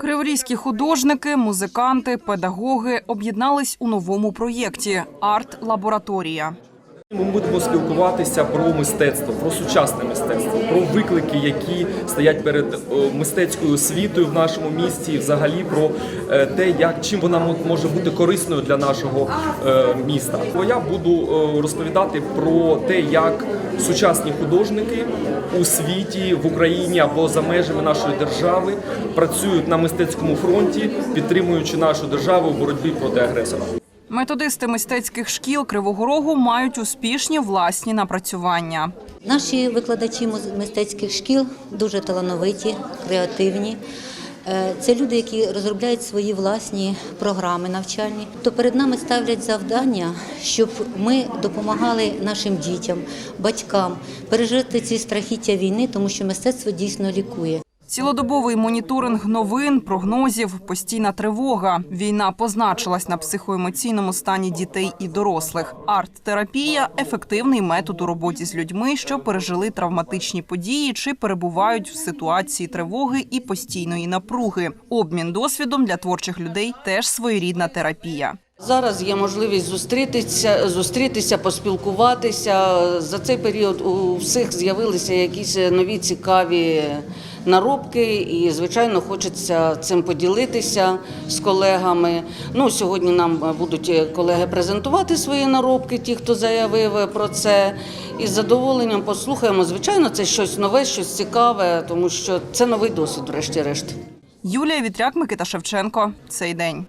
Криворізькі художники, музиканти, педагоги об'єднались у новому проєкті Арт-лабораторія. Ми будемо спілкуватися про мистецтво, про сучасне мистецтво, про виклики, які стоять перед е, мистецькою освітою в нашому місті, і взагалі про е, те, як чим вона може бути корисною для нашого е, міста. Бо я буду розповідати про те, як сучасні художники у світі, в Україні або за межами нашої держави працюють на мистецькому фронті, підтримуючи нашу державу у боротьбі проти агресора. Методисти мистецьких шкіл Кривого Рогу мають успішні власні напрацювання. Наші викладачі мистецьких шкіл дуже талановиті, креативні. Е, Це люди, які розробляють свої власні програми навчальні. То перед нами ставлять завдання, щоб ми допомагали нашим дітям, батькам пережити ці страхіття війни, тому що мистецтво дійсно лікує. Цілодобовий моніторинг новин, прогнозів, постійна тривога. Війна позначилась на психоемоційному стані дітей і дорослих. Арт-терапія ефективний метод у роботі з людьми, що пережили травматичні події чи перебувають в ситуації тривоги і постійної напруги. Обмін досвідом для творчих людей теж своєрідна терапія. Зараз є можливість зустрітися, зустрітися, поспілкуватися. За цей період у всіх з'явилися якісь нові цікаві наробки, і звичайно хочеться цим поділитися з колегами. Ну сьогодні нам будуть колеги презентувати свої наробки, ті, хто заявив про це. І з задоволенням послухаємо. Звичайно, це щось нове, щось цікаве, тому що це новий досвід, врешті-решт. Юлія Вітряк, Микита Шевченко. Цей день.